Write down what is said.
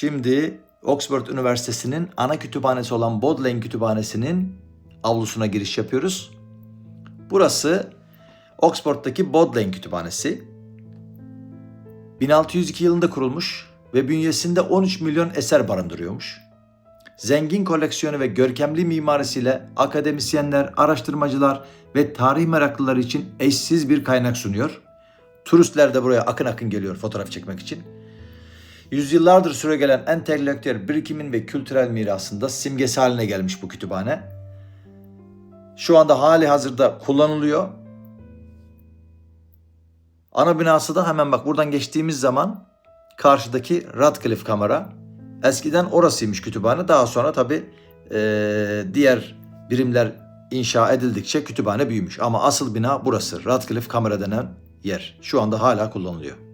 Şimdi Oxford Üniversitesi'nin ana kütüphanesi olan Bodleian Kütüphanesi'nin avlusuna giriş yapıyoruz. Burası Oxford'daki Bodleian Kütüphanesi. 1602 yılında kurulmuş ve bünyesinde 13 milyon eser barındırıyormuş. Zengin koleksiyonu ve görkemli mimarisiyle akademisyenler, araştırmacılar ve tarih meraklıları için eşsiz bir kaynak sunuyor. Turistler de buraya akın akın geliyor fotoğraf çekmek için. Yüzyıllardır süregelen entelektüel birikimin ve kültürel mirasında simgesi haline gelmiş bu kütüphane. Şu anda hali hazırda kullanılıyor. Ana binası da hemen bak buradan geçtiğimiz zaman karşıdaki Radcliffe kamera. Eskiden orasıymış kütüphane. Daha sonra tabi diğer birimler inşa edildikçe kütüphane büyümüş. Ama asıl bina burası. Radcliffe kamera denen yer. Şu anda hala kullanılıyor.